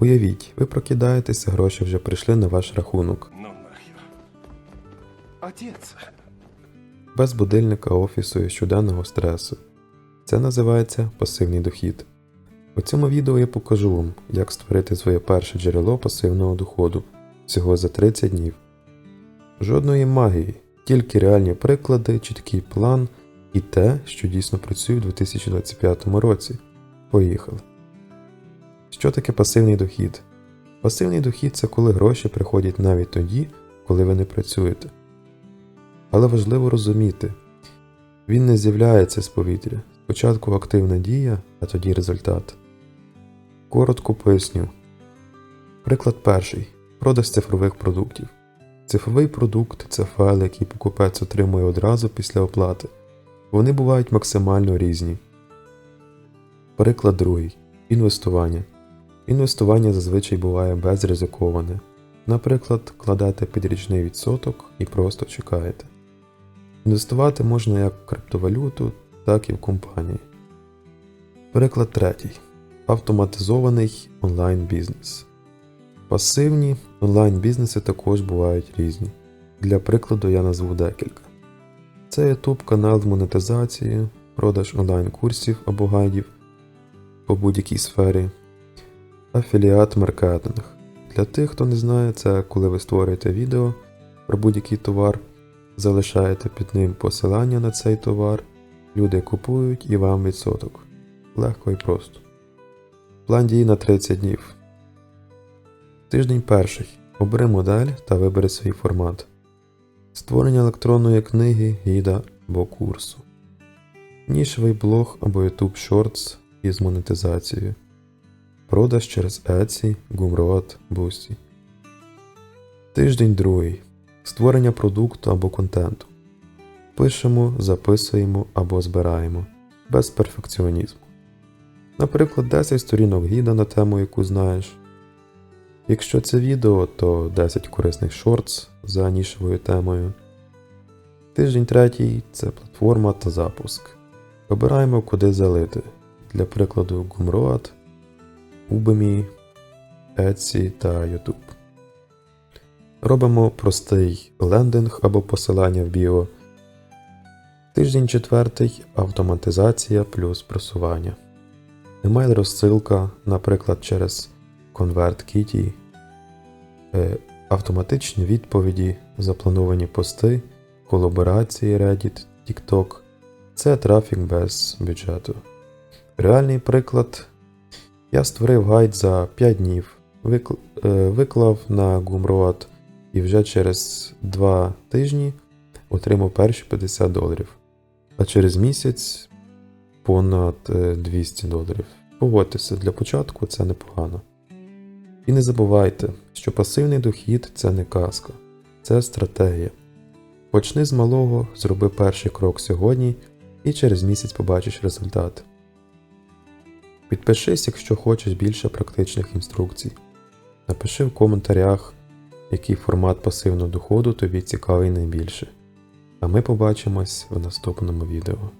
Уявіть, ви прокидаєтеся, гроші вже прийшли на ваш рахунок. Ну нахер. Отец. без будильника офісу і щоденного стресу. Це називається пасивний дохід. У цьому відео я покажу вам, як створити своє перше джерело пасивного доходу всього за 30 днів. Жодної магії, тільки реальні приклади, чіткий план і те, що дійсно працює у 2025 році. Поїхали. Що таке пасивний дохід? Пасивний дохід це коли гроші приходять навіть тоді, коли ви не працюєте. Але важливо розуміти, він не з'являється з повітря. Спочатку активна дія, а тоді результат. Коротко поясню. Приклад перший. Продаж цифрових продуктів. Цифровий продукт це файл, який покупець отримує одразу після оплати. Вони бувають максимально різні. Приклад другий. Інвестування. Інвестування зазвичай буває безризиковане. Наприклад, кладете під річний відсоток і просто чекаєте. Інвестувати можна як в криптовалюту, так і в компанії. Приклад третій. Автоматизований онлайн-бізнес. Пасивні онлайн-бізнеси також бувають різні. Для прикладу я назву декілька. Це YouTube канал з монетизацією, продаж онлайн-курсів або гайдів по будь-якій сфері, афіліат маркетинг. Для тих, хто не знає, це коли ви створюєте відео про будь-який товар, залишаєте під ним посилання на цей товар, люди купують і вам відсоток. Легко і просто. План дій на 30 днів. Тиждень перший. Обери модель та вибери свій формат. Створення електронної книги, гіда або курсу. Нішевий блог або YouTube Shorts із монетизацією. Продаж через Etsy, Gumroad, Boosty. Тиждень другий. Створення продукту або контенту. Пишемо, записуємо або збираємо. Без перфекціонізму. Наприклад, 10 сторінок гіда на тему, яку знаєш. Якщо це відео, то 10 корисних шортс за нішевою темою. Тиждень третій це платформа та запуск. Обираємо, куди залити. Для прикладу Gumroad, Udemy, Etsy та YouTube. Робимо простий лендинг або посилання в біо. Тиждень четвертий автоматизація плюс просування. Емейл розсилка, наприклад, через ConvertKitty, е, автоматичні відповіді, заплановані пости, колаборації Reddit, TikTok. Це трафік без бюджету. Реальний приклад. Я створив гайд за 5 днів, е, виклав на Gumroad і вже через 2 тижні отримав перші 50 доларів. А через місяць понад е, 200 доларів. Погодьтеся, для початку це непогано. І не забувайте, що пасивний дохід це не казка, це стратегія. Почни з малого, зроби перший крок сьогодні і через місяць побачиш результат. Підпишись, якщо хочеш більше практичних інструкцій. Напиши в коментарях, який формат пасивного доходу тобі цікавий найбільше. А ми побачимось в наступному відео.